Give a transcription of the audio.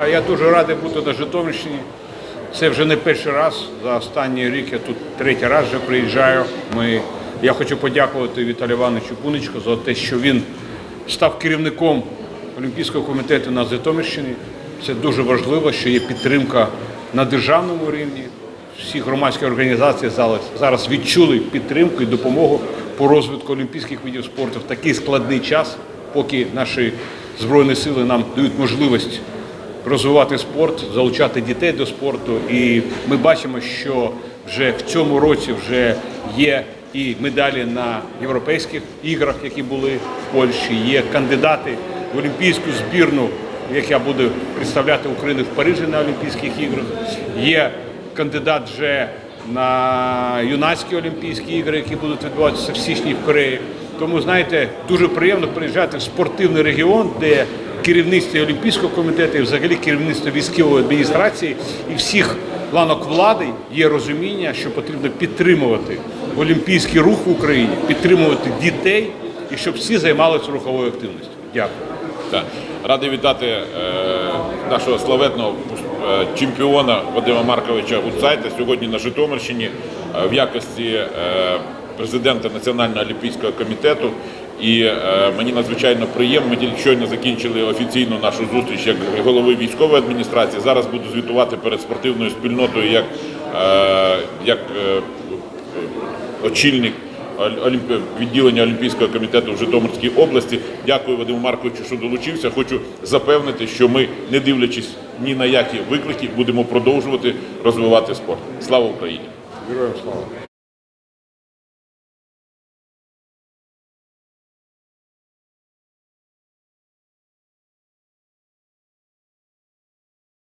Я дуже радий бути на Житомирщині. Це вже не перший раз. За останній рік я тут третій раз вже приїжджаю. Ми, я хочу подякувати Віталію Івановичу Пуничку за те, що він став керівником Олімпійського комітету на Житомирщині. Це дуже важливо, що є підтримка на державному рівні. Всі громадські організації зараз відчули підтримку і допомогу по розвитку олімпійських видів спорту в такий складний час, поки наші збройні сили нам дають можливість розвивати спорт, залучати дітей до спорту. І ми бачимо, що вже в цьому році вже є і медалі на європейських іграх, які були в Польщі, є кандидати в олімпійську збірну, яка буде представляти Україну в Парижі на Олімпійських іграх. Є кандидат вже на юнацькі Олімпійські ігри, які будуть відбуватися в січні в Кореї. Тому, знаєте, дуже приємно приїжджати в спортивний регіон, де керівництво Олімпійського комітету і взагалі керівництво військової адміністрації і всіх ланок влади є розуміння, що потрібно підтримувати олімпійський рух в Україні, підтримувати дітей і щоб всі займалися руховою активністю. Дякую. Так. Радий вітати е, нашого славетного е, чемпіона Вадима Марковича Гуцайта сьогодні на Житомирщині е, в якості е, президента Національного олімпійського комітету. І е, мені надзвичайно приємно. Ми тільки щойно закінчили офіційну нашу зустріч як голови військової адміністрації. Зараз буду звітувати перед спортивною спільнотою як, е, як е, очільник відділення Олімпійського комітету в Житомирській області. Дякую Вадиму Марковичу, що долучився. Хочу запевнити, що ми, не дивлячись ні на які виклики, будемо продовжувати розвивати спорт. Слава Україні! Героям слава!